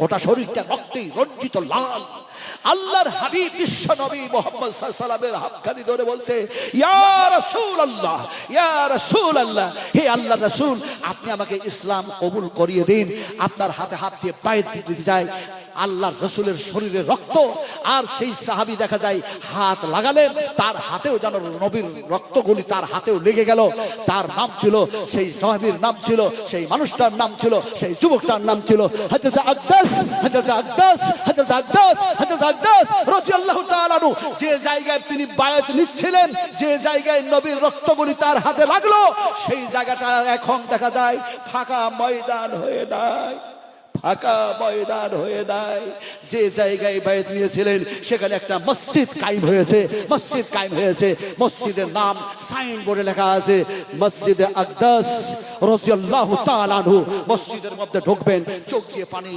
গোটা শরীরটা রক্তে রঞ্জিত, লাল। আল্লাহর হাবিব বিশ্ব নবী মোহাম্মদ সাল্লামের হাতখানি ধরে বলছে, ইয়া রাসূল আল্লাহ ইয়া রাসূল আল্লাহ হে আল্লাহ রাসূল আপনি আমাকে ইসলাম কবুল করিয়ে দিন। আপনার হাতে হাত দিয়ে পায়ে দিতে চাই আল্লাহর রসুলের শরীরে রক্ত, আর সেই সাহাবি দেখা যায় হাত লাগালেন তার হাতেও যেন নবীর রক্তগুলি তার হাতেও লেগে গেল। তার নাম ছিল, সেই সাহাবির নাম ছিল, সেই মানুষটার নাম ছিল, সেই যুবকটার নাম ছিল হযরত আকদাস হযরত আকদাস হযরত আকদাস হযরত আকদাস রাদিয়াল্লাহু যে জায়গায় তিনি বায়াত নিচ্ছিলেন, যে জায়গায় নবীর রক্তগুলি তার হাতে লাগল, সেই জায়গাটা এখন দেখা যায়, ফাঁকা ময়দান হয়ে যায় ফাঁকা ময়দান হয়ে নাই। যে জায়গায় বায়াত নিয়েছিলেন সেখানে একটা মসজিদ কায়েম হয়েছে। মসজিদ কায়েম হয়েছে। মসজিদের নাম সাইন বোর্ডে লেখা আছে, মসজিদে আকদাস আনহু। মসজিদের মধ্যে ঢুকবেন, চোখ দিয়ে পানি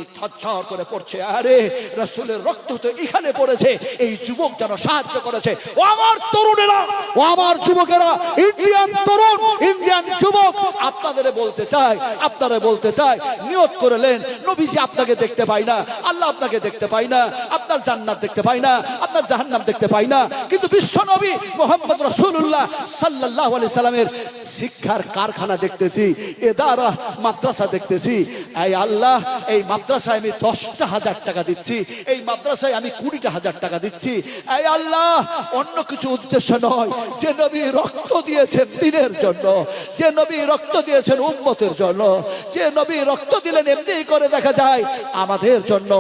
করে পড়ছে। আরে, রাসূলের রক্ত তো এখানে পড়েছে। এই যুবক যেন সাহায্য করেছে। ও আমার তরুণেরা, ও আমার যুবকেরা, ইন্ডিয়ান তরুণ, ইন্ডিয়ান যুবক, আপনাদের বলতে চাই আপনারা বলতে চাই নিয়ত করলেন নবীজি আপনাকে দেখতে পাই না, আল্লাহ আপনাকে দেখতে পাই না, আপনার জান্নাত দেখতে পাই না, আপনার জাহান্নাম দেখতে পাই না। কিন্তু বিশ্ব নবী মোহাম্মদ রসুল্লাহ সাল্লাহ আলি সাল্লামের শিক্ষার কারখানা দেখতেছি, এদারা মাদ্রাসা দেখতেছি। এই আল্লাহ, এই মাদ্রাসায় আমি দশটা হাজার টাকা দিচ্ছি, এই মাদ্রাসায় আমি কুড়িটা হাজার টাকা দিচ্ছি। এই আল্লাহ, অন্য কিছু উদ্দেশ্য নয়, যে নবী রক্ত দিয়েছেন দিনের জন্য, যে নবী রক্ত দিয়েছেন উম্মতের জন্য, যে নবী রক্ত দিলেন এমনি করে দেখা যায়, আমাদের জন্য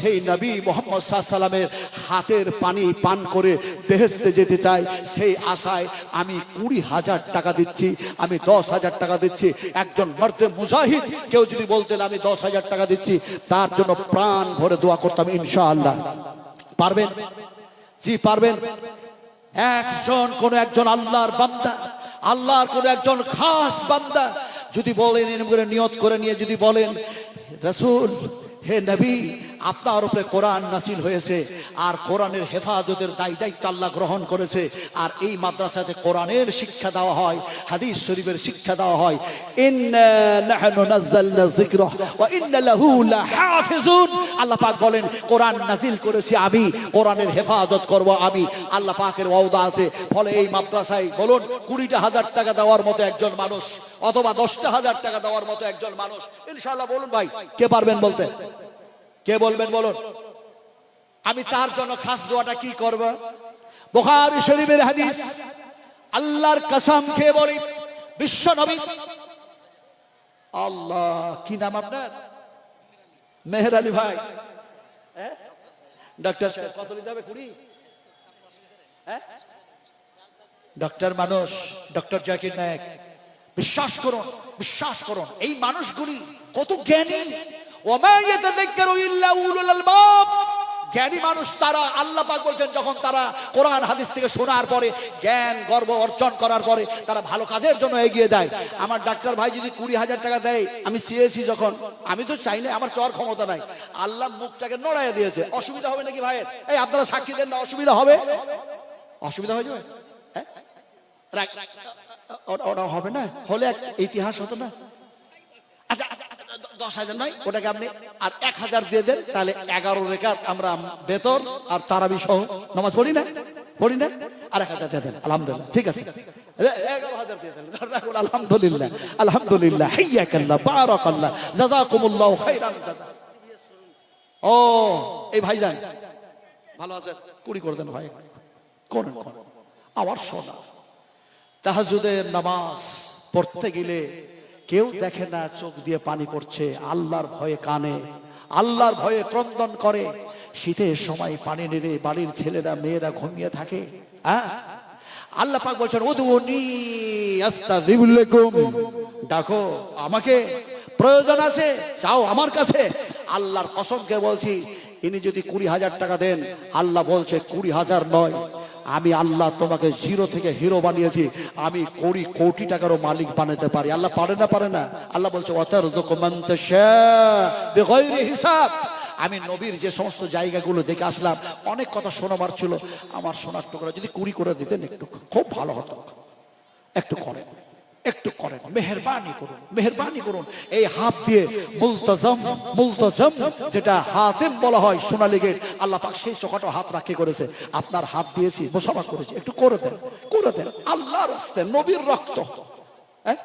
সেই নবী মোহাম্মদ সাহা সাল্লামের হাতের পানি পান করে বেহেস্তে যেতে চাই, সেই আশায় আমি কুড়ি হাজার টাকা দিচ্ছি, আমি দশ হাজার টাকা দিচ্ছি। একজন মর্দে মুজাহিদ, কেউ যদি বলতেন আমি দশ হাজার টাকা দিচ্ছি, তার জন্য প্রাণ ভরে দোয়া করতাম, ইনশাআল্লাহ। পারবেন? জি, পারবেন? একজন কোন একজন আল্লাহর বান্দা, আল্লাহর কোন একজন খাস বান্দা যদি বলেন নিয়ত করে নিয়ে যদি বলেন, রসুল, হে নবী আপনার উপরে কোরআন নাসিল হয়েছে আর কোরআনের হেফাজতের দায় দায়িত্ব আল্লাহ গ্রহণ করেছে। আর এই মাদ্রাসাতে কোরআনের শিক্ষা দেওয়া হয়, হাদিস শরীফের শিক্ষা দেওয়া হয়। আল্লাহ বলেন, কোরআন নাজিল করেছি আমি, কোরআনের হেফাজত করব আমি। আল্লাহ পাকের ওয়াদা আছে, ফলে এই মাদ্রাসায় বলুন, কুড়িটা হাজার টাকা দেওয়ার মতো একজন মানুষ অথবা দশটা হাজার টাকা দেওয়ার মতো একজন মানুষ। ইনশাআল্লাহ বলুন ভাই, কে পারবেন বলতে? কে বলবেন বলুন? আমি তার জন্য খাস দোয়াটা কি করব? বুখারী শরীফের হাদিস, আল্লাহর কসম খেয়ে বলি, বিশ্ব নবী। আল্লাহ, কি নাম আপনার? মেহের আলী ভাই। হ্যাঁ? ডক্টর কত নিতে হবে? কুড়ি? হ্যাঁ? ডক্টর মানুষ ডক্টর জাকির নায়ক, বিশ্বাস করুন বিশ্বাস করুন, এই মানুষগুলি কত জ্ঞানী। জ্ঞানী মানুষ তারা আল্লাহ পাক বলছেন যখন তারা কোরআন হাদিস থেকে শোনার পরে জ্ঞান গর্ব অর্জন করার পরে তারা ভালো কাজের জন্য এগিয়ে যায় আমার ডাক্তার ভাই যদি কুড়ি হাজার টাকা দেয় আমি চেয়েছি যখন আমি তো চাই না আমার চর ক্ষমতা নাই আল্লাহ মুখটাকে নড়াইয়া দিয়েছে অসুবিধা হবে নাকি ভাইয়ের এই আপনারা সাক্ষী দেন না অসুবিধা হবে অসুবিধা হয়ে যাবে হ্যাঁ? ওটা- হবে না হলে ইতিহাস হতো না দশ হাজার নয় ওটাকে আপনি আর এক হাজার দিয়ে দেন, তাহলে এগারো রেখাত আমরা বেতন আর তারাবি সহ নামাজ পড়ি না পড়ি না, আর এক হাজার দিয়ে দেন, আলহামদুলিল্লাহ, ঠিক আছে। আলহামদুলিল্লাহ আলহামদুলিল্লাহ ও, এই ভাইজান, ভালো আছে কুড়ি করে দেন ভাই, করেন করেন। আমার সোনা তাহাজুদের নামাজ পড়তে গেলে কেউ দেখে না, চোখ দিয়ে পানি পড়ছে, আল্লাহর ভয়ে কানে, আল্লাহর ভয়ে ক্রন্দন করে। শীতের সময় পানি নেড়ে বাড়ির ছেলেরা, মেয়েরা ঘুমিয়ে থাকে। হ্যাঁ? আল্লাহ পাক বলছেন আস্তাগফিরুল্লাকুম ডাকো, আমাকে প্রয়োজন আছে যাও আমার কাছে। আল্লাহর কসমকে বলছি, ইনি যদি কুড়ি হাজার টাকা দেন, আল্লাহ বলছে কুড়ি হাজার নয়। আমি আল্লাহ তোমাকে জিরো থেকে হিরো বানিয়েছি। আমি কোটি কোটি টাকারও মালিক বানাতে পারি। আল্লাহ পারে না পারে না? আল্লাহ বলছে হিসাব। আমি নবীর যে সমস্ত জায়গাগুলো দেখে আসলাম, অনেক কথা শোনাবার ছিল। আমার শোনার টুকরা যদি কুড়ি করে দিতেন একটু, খুব ভালো হতো। একটু করেন একটু করেন, মেহরবানি করুন মেহরবানি করুন। এই হাত দিয়ে মুলতাজম মুলতাজম, যেটা হাতেম বলা হয় সোনালী গেট, আল্লাহ পাক সেই চোখাটো হাত রাখি করেছে। আপনার হাত দিয়েছি, মোসাফা করেছি, একটু করে দেন করে দেন। আল্লাহর রাস্তে নবীর রক্ত। হ্যাঁ?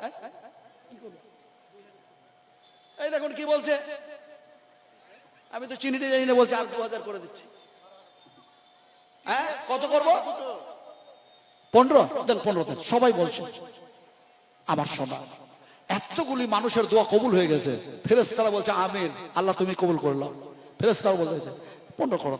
এই দেখুন কি বলছে। আমি তো চিনিতে জানি না, বলছে, আর হাজার করে দিচ্ছি। হ্যাঁ? কত করব? পনেরো। দেন পনেরো দেন, সবাই বলছে। আমার সোনা এতগুলি মানুষের দোয়া কবুল হয়ে গেছে। ফেরেস্তারা বলছে, আমিন। আল্লাহ তুমি কবুল করলাম ফেরেস্তারা বলতেছে পনেরো করো